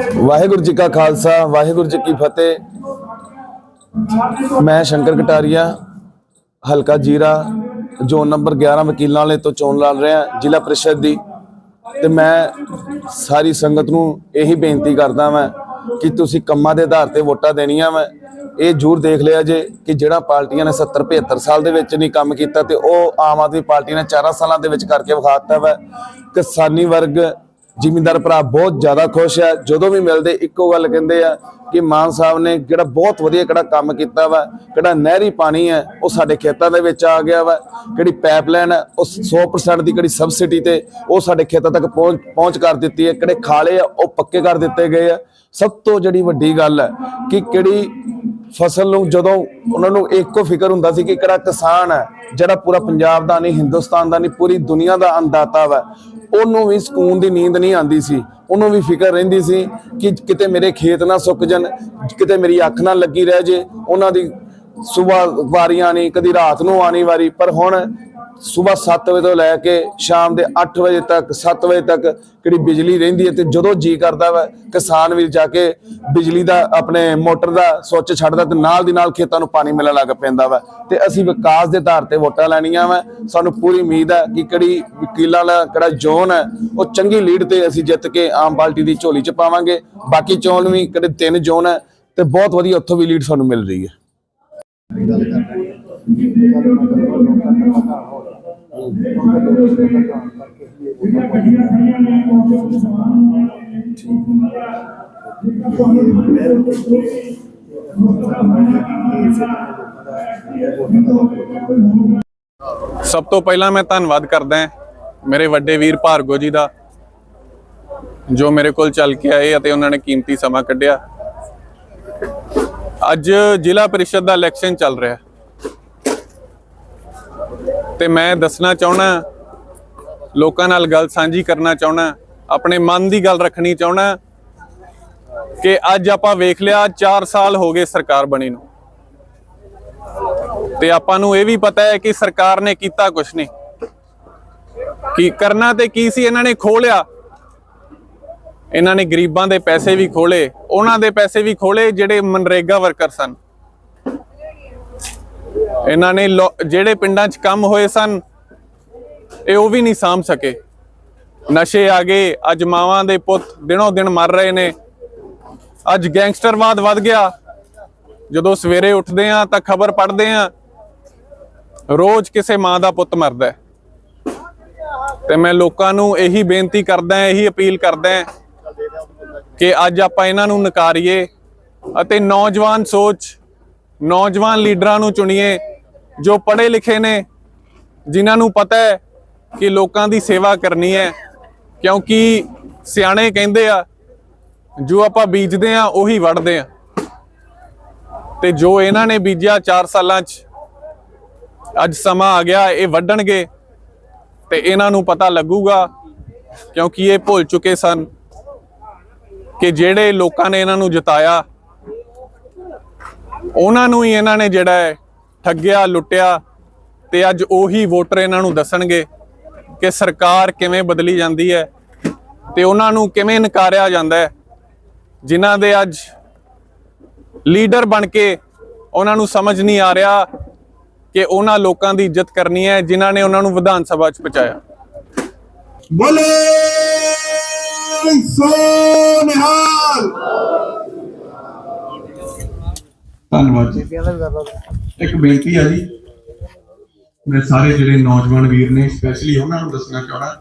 ਵਾਹਿਗੁਰੂ ਜੀ ਕਾ ਖਾਲਸਾ, ਵਾਹਿਗੁਰੂ ਜੀ ਕੀ ਫਤਿਹ। ਮੈਂ ਸ਼ੰਕਰ ਕਟਾਰੀਆ, ਹਲਕਾ ਜੀਰਾ, ਜ਼ੋਨ ਨੰਬਰ 11 ਵਕੀਲਾਂ ਵਾਲੇ ਤੋਂ ਚੋਣ ਲੜ ਰਿਹਾ, ਜ਼ਿਲ੍ਹਾ ਪ੍ਰੀਸ਼ਦ ਦੀ। ਤੇ ਮੈਂ ਸਾਰੀ ਸੰਗਤ ਨੂੰ ਇਹੀ ਬੇਨਤੀ ਕਰਦਾ ਮੈਂ ਕਿ ਤੁਸੀਂ ਕੰਮਾਂ ਦੇ ਆਧਾਰ ਤੇ ਵੋਟਾਂ ਦੇਣੀਆਂ ਮੈਂ ਇਹ ਜ਼ਰੂਰ ਦੇਖ ਲਿਆ ਜੇ ਕਿ ਜਿਹੜਾ ਪਾਰਟੀਆਂ ਨੇ 70 75 ਸਾਲ ਦੇ ਵਿੱਚ ਨਹੀਂ ਕੰਮ ਕੀਤਾ ਤੇ ਉਹ ਆਮ ਆਦਮੀ ਪਾਰਟੀ ਨੇ 4 ਸਾਲਾਂ ਦੇ ਵਿੱਚ ਕਰਕੇ ਵਿਖਾਤਾ ਵਾ। ਕਿਸਾਨੀ ਵਰਗ ਜ਼ਿਮੀਂਦਾਰ ਭਰਾ ਬਹੁਤ ਜ਼ਿਆਦਾ ਖੁਸ਼ ਹੈ ਜਦੋਂ ਵੀ ਮਿਲਦੇ, ਇੱਕੋ ਗੱਲ ਕਹਿੰਦੇ ਆ ਕਿ ਮਾਨ ਸਾਹਿਬ ਨੇ ਜਿਹੜਾ ਬਹੁਤ ਵਧੀਆ ਕਿਹੜਾ ਕੰਮ ਕੀਤਾ ਵਾ, ਕਿਹੜਾ ਨਹਿਰੀ ਪਾਣੀ ਹੈ ਉਹ ਸਾਡੇ ਖੇਤਾਂ ਦੇ ਵਿੱਚ ਆ ਗਿਆ ਵਾ। ਕਿਹੜੀ ਪਾਈਪਲਾਈਨ ਹੈ ਉਹ 100% ਦੀ ਕਿਹੜੀ ਸਬਸਿਡੀ ਤੇ ਉਹ ਸਾਡੇ ਖੇਤਾਂ ਤੱਕ ਪਹੁੰਚ ਪਹੁੰਚ ਕਰ ਦਿੱਤੀ ਹੈ। ਕਿਹੜੇ ਖਾਲੇ ਆ, ਉਹ ਪੱਕੇ ਕਰ ਦਿੱਤੇ ਗਏ ਆ। ਸਭ ਤੋਂ ਜਿਹੜੀ ਵੱਡੀ ਗੱਲ ਹੈ ਕਿ ਕਿਹੜੀ ਫਸਲ ਨੂੰ ਜਦੋਂ ਉਹਨਾਂ ਨੂੰ ਇੱਕੋ ਫਿਕਰ ਹੁੰਦਾ ਸੀ ਕਿ ਕਿਹੜਾ ਕਿਸਾਨ ਹੈ ਜਿਹੜਾ ਪੂਰਾ ਪੰਜਾਬ ਦਾ ਨਹੀਂ, ਹਿੰਦੁਸਤਾਨ ਦਾ ਨਹੀਂ, ਪੂਰੀ ਦੁਨੀਆ ਦਾ ਅੰਦਾਤਾ ਵਾ ਉਹਨੂੰ ਵੀ ਸਕੂਨ ਦੀ ਨੀਂਦ ਨਹੀਂ ਆਂਦੀ ਸੀ। ਉਹਨੂੰ ਵੀ ਫਿਕਰ ਰਹਿੰਦੀ ਸੀ ਕਿ ਕਿਤੇ ਮੇਰੇ ਖੇਤ ਨਾ ਸੁੱਕ ਜਾਣ, ਕਿਤੇ ਮੇਰੀ ਅੱਖ ਨਾ ਲੱਗੀ ਰਹਿ ਜੇ। ਉਹਨਾਂ ਦੀ ਸਵੇਰ ਵਾਰੀ ਨਹੀਂ ਕਦੀ ਰਾਤ ਨੂੰ ਆਣੀ ਵਾਰੀ, ਪਰ ਹੁਣ ਸਵੇਰ 7 ਵਜੇ ਤੋਂ ਲੈ ਕੇ ਸ਼ਾਮ ਦੇ 8 ਵਜੇ ਤੱਕ 7 ਵਜੇ ਤੱਕ ਕਿਹੜੀ ਬਿਜਲੀ ਰਹਿੰਦੀ ਹੈ ਤੇ ਜਦੋਂ ਜੀ ਕਰਦਾ ਵਾ, ਕਿਸਾਨ ਵੀ ਜਾ ਕੇ ਬਿਜਲੀ ਦਾ, ਆਪਣੇ ਮੋਟਰ ਦਾ ਸੁੱਚ ਛੱਡਦਾ ਤੇ ਨਾਲ ਦੀ ਨਾਲ ਖੇਤਾਂ ਨੂੰ ਪਾਣੀ ਮਿਲਣ ਲੱਗ ਪੈਂਦਾ ਵਾ। ਤੇ ਅਸੀਂ ਵਿਕਾਸ ਦੇ ਆਧਾਰ ਤੇ ਵੋਟਾਂ ਲੈਣੀਆਂ ਵਾ। ਸਾਨੂੰ ਪੂਰੀ ਉਮੀਦ ਹੈ ਕਿ ਕਿਹੜੀ ਵਕੀਲਾਂ ਦਾ ਕਿਹੜਾ ਜ਼ੋਨ ਹੈ ਉਹ ਚੰਗੀ ਲੀਡ ਤੇ ਅਸੀਂ ਜਿੱਤ ਕੇ ਆਮ ਪਾਰਟੀ ਦੀ ਝੋਲੀ ਚ ਪਾਵਾਂਗੇ। ਬਾਕੀ ਚੋਣ ਵੀ ਕਿਹੜੇ ਤਿੰਨ ਜ਼ੋਨ ਹੈ ਤੇ ਬਹੁਤ ਵਧੀਆ ਉੱਥੋਂ ਵੀ ਲੀਡ ਸਾਨੂੰ ਮਿਲ ਰਹੀ ਹੈ। ਸਭ ਤੋਂ ਪਹਿਲਾਂ ਮੈਂ ਧੰਨਵਾਦ ਕਰਦਾ ਮੇਰੇ ਵੱਡੇ ਵੀਰ ਭਾਰਗੋ ਜੀ ਦਾ, ਜੋ ਮੇਰੇ ਕੋਲ ਚੱਲ ਕੇ ਆਏ ਅਤੇ ਉਹਨਾਂ ਨੇ ਕੀਮਤੀ ਸਮਾਂ ਕੱਢਿਆ ਅੱਜ ਜ਼ਿਲ੍ਹਾ ਪਰਿਸ਼ਦ ਦਾ ਇਲੈਕਸ਼ਨ ਚੱਲ ਰਿਹਾ ਹੈ। ਤੇ ਮੈਂ ਦੱਸਣਾ ਚਾਹਣਾ ਲੋਕਾਂ ਨਾਲ ਗੱਲ ਸਾਂਝੀ ਕਰਨਾ ਚਾਹਣਾ ਆਪਣੇ ਮਨ ਦੀ ਗੱਲ ਰੱਖਣੀ ਚਾਹਣਾ ਕਿ ਅੱਜ ਆਪਾਂ ਵੇਖ ਲਿਆ 4 ਸਾਲ ਹੋ ਗਏ ਸਰਕਾਰ ਬਣੀ ਨੂੰ। ਤੇ ਆਪਾਂ ਨੂੰ ਇਹ ਵੀ ਪਤਾ ਹੈ ਕਿ ਸਰਕਾਰ ਨੇ ਕੀਤਾ ਕੁਛ ਨਹੀਂ। ਕੀ ਕਰਨਾ ਤੇ ਕੀ ਸੀ, ਇਹਨਾਂ ਨੇ ਖੋਲਿਆ। ਇਹਨਾਂ ਨੇ ਗਰੀਬਾਂ ਦੇ ਪੈਸੇ ਵੀ ਖੋਲੇ, ਉਹਨਾਂ ਦੇ ਪੈਸੇ ਵੀ ਖੋਲੇ, ਜਿਹੜੇ ਮਨਰੇਗਾ ਵਰਕਰ ਸਨ। ਇਹਨਾਂ ਨੇ ਲੋ- ਜਿਹੜੇ ਪਿੰਡਾਂ 'ਚ ਕੰਮ ਹੋਏ ਸਨ, ਇਹ ਉਹ ਵੀ ਨਹੀਂ ਸਾਂਭ ਸਕੇ। ਨਸ਼ੇ ਆ ਗਏ, ਅੱਜ ਮਾਵਾਂ ਦੇ ਪੁੱਤ ਦਿਨੋਂ ਦਿਨ ਮਰ ਰਹੇ ਨੇ। ਅੱਜ ਗੈਂਗਸਟਰਵਾਦ ਵੱਧ ਗਿਆ। ਜਦੋਂ ਸਵੇਰੇ ਉੱਠਦੇ ਆ ਤਾਂ ਖਬਰ ਪੜ੍ਹਦੇ ਆ ਰੋਜ਼ ਕਿਸੇ ਮਾਂ ਦਾ ਪੁੱਤ ਮਰਦਾ ਹੈ। ਤੇ ਮੈਂ ਲੋਕਾਂ ਨੂੰ ਇਹੀ ਬੇਨਤੀ ਕਰਦਾ ਇਹੀ ਅਪੀਲ ਕਰਦਾ ਕਿ ਅੱਜ ਆਪਾਂ ਇਹਨਾਂ ਨੂੰ ਨਕਾਰੀਏ ਅਤੇ ਨੌਜਵਾਨ ਸੋਚ, ਨੌਜਵਾਨ ਲੀਡਰਾਂ ਨੂੰ ਚੁਣੀਏ। ਜੋ ਪੜ੍ਹੇ ਲਿਖੇ ਨੇ, ਜਿਨ੍ਹਾਂ ਨੂੰ ਪਤਾ ਹੈ ਕਿ ਲੋਕਾਂ ਦੀ ਸੇਵਾ ਕਰਨੀ ਹੈ, ਕਿਉਂਕਿ ਸਿਆਣੇ ਕਹਿੰਦੇ ਆ, ਜੋ ਆਪਾਂ ਬੀਜਦੇ ਆ ਉਹੀ ਵੱਢਦੇ ਆ ਤੇ ਜੋ ਇਹਨਾਂ ਨੇ ਬੀਜਿਆ 4 ਸਾਲਾਂ 'ਚ, ਅੱਜ ਸਮਾਂ ਆ ਗਿਆ, ਇਹ ਵੱਢਣਗੇ, ਤੇ ਇਹਨਾਂ ਨੂੰ ਪਤਾ ਲੱਗੂਗਾ, ਕਿਉਂਕਿ ਇਹ ਭੁੱਲ ਚੁੱਕੇ ਸਨ ਕਿ ਜਿਹੜੇ ਲੋਕਾਂ ਨੇ ਇਹਨਾਂ ਨੂੰ ਜਿਤਾਇਆ, ਉਹਨਾਂ ਨੂੰ ਹੀ ਇਹਨਾਂ ਨੇ ਜਿਹੜਾ ਹੈ ਠੱਗਿਆ, ਲੁੱਟਿਆ ਤੇ ਅੱਜ ਉਹੀ ਵੋਟਰ ਇਹਨਾਂ ਨੂੰ ਦੱਸਣਗੇ ਕਿ ਸਰਕਾਰ ਕਿਵੇਂ ਬਦਲੀ ਜਾਂਦੀ ਹੈ ਤੇ ਉਹਨਾਂ ਨੂੰ ਕਿਵੇਂ ਨਕਾਰਿਆ ਜਾਂਦਾ ਹੈ, ਜਿਨ੍ਹਾਂ ਦੇ ਅੱਜ ਲੀਡਰ ਬਣ ਕੇ ਉਹਨਾਂ ਨੂੰ ਸਮਝ ਨਹੀਂ ਆ ਰਿਹਾ ਕਿ ਉਹਨਾਂ ਲੋਕਾਂ ਦੀ ਇੱਜ਼ਤ ਕਰਨੀ ਹੈ, ਜਿਨ੍ਹਾਂ ਨੇ ਉਹਨਾਂ ਨੂੰ ਵਿਧਾਨ ਸਭਾ 'ਚ ਪਹੁੰਚਾਇਆ। ਬੋਲੇ! ਸੋ ਨਿਹਾਲ! ਧੰਨਵਾਦ ਜੀ। ਇੱਕ ਬੇਨਤੀ ਆ ਜੀ ਮੈਂ ਸਾਰੇ ਜਿਹੜੇ ਨੌਜਵਾਨ ਵੀਰ ਨੇ ਸਪੈਸ਼ਲੀ ਉਹਨਾਂ ਨੂੰ ਦੱਸਣਾ ਚਾਹਣਾ